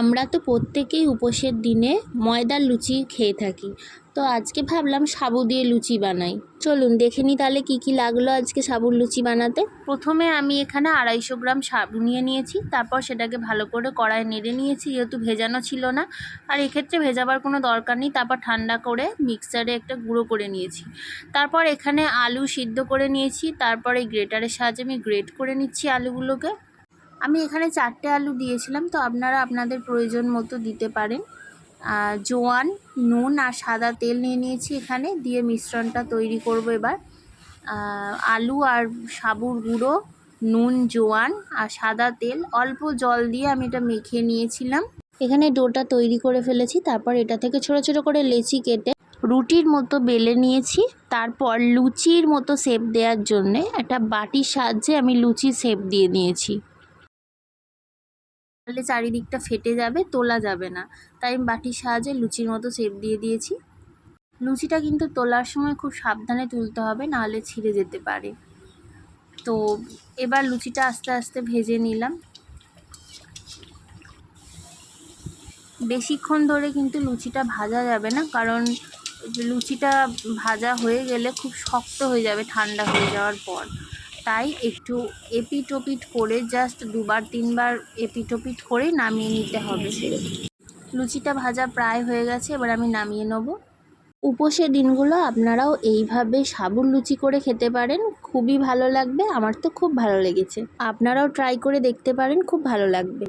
আমরা তো প্রত্যেকেই উপোসের দিনে ময়দার লুচি খেয়ে থাকি। তো আজকে ভাবলাম সাবু দিয়ে লুচি বানাই। চলুন, দেখে নিই তাহলে কী কী লাগল আজকে সাবুর লুচি বানাতে। প্রথমে আমি এখানে আড়াইশো গ্রাম সাবু নিয়ে নিয়েছি, তারপর সেটাকে ভালো করে কড়াই নেড়ে নিয়েছি, যেহেতু ভেজানো ছিল না। আর এক্ষেত্রে ভেজাবার কোনো দরকার নেই, তারপর ঠান্ডা করে মিক্সারে একটা গুঁড়ো করে নিয়েছি। তারপর এখানে আলু সিদ্ধ করে নিয়েছি, তারপর এই গ্রেটারের সাহায্যে আমি গ্রেট করে নিচ্ছি আলুগুলোকে। আমি এখানে চারটে আলু দিয়েছিলাম, তো আপনারা আপনাদের প্রয়োজন মতো দিতে পারেন। জোয়ান, নুন আর সাদা তেল নিয়ে নিয়েছি এখানে, দিয়ে মিশ্রণটা তৈরি করব এবার। আলু আর সাবুর গুঁড়ো, নুন, জোয়ান আর সাদা তেল, অল্প জল দিয়ে আমি এটা মেখে নিয়েছিলাম। এখানে ডোটা তৈরি করে ফেলেছি, তারপর এটা থেকে ছোট ছোট করে লেচি কেটে রুটির মতো বেলে নিয়েছি। তারপর লুচির মতো শেপ দেওয়ার জন্যে একটা বাটির সাহায্যে আমি লুচি শেপ দিয়ে নিয়েছি। তাহলে চারিদিকটা ফেটে যাবে, তোলা যাবে না। তাই আমি বাটির সাহায্যে লুচির মতো শেপ দিয়ে দিয়েছি। লুচিটা কিন্তু তোলার সময় খুব সাবধানে তুলতে হবে, নাহলে ছিঁড়ে যেতে পারে। তো এবার লুচিটা আস্তে আস্তে ভেজে নিলাম। বেশিক্ষণ ধরে কিন্তু লুচিটা ভাজা যাবে না, কারণ লুচিটা ভাজা হয়ে গেলে খুব শক্ত হয়ে যাবে, ঠান্ডা হয়ে যাওয়ার পর। তাই একটু এপিটোপিট করে জাস্ট দুবার, তিনবার এপিটোপিট করে নামিয়ে নিতে হবে। লুচিটা ভাজা প্রায় হয়ে গেছে, এবার আমি নামিয়ে নেব। উপোসের দিনগুলো আপনারাও এইভাবে সাবুর লুচি করে খেতে পারেন, খুবই ভালো লাগবে, আমার তো খুব ভালো লেগেছে। আপনারাও ট্রাই করে দেখতে পারেন, খুব ভালো লাগবে।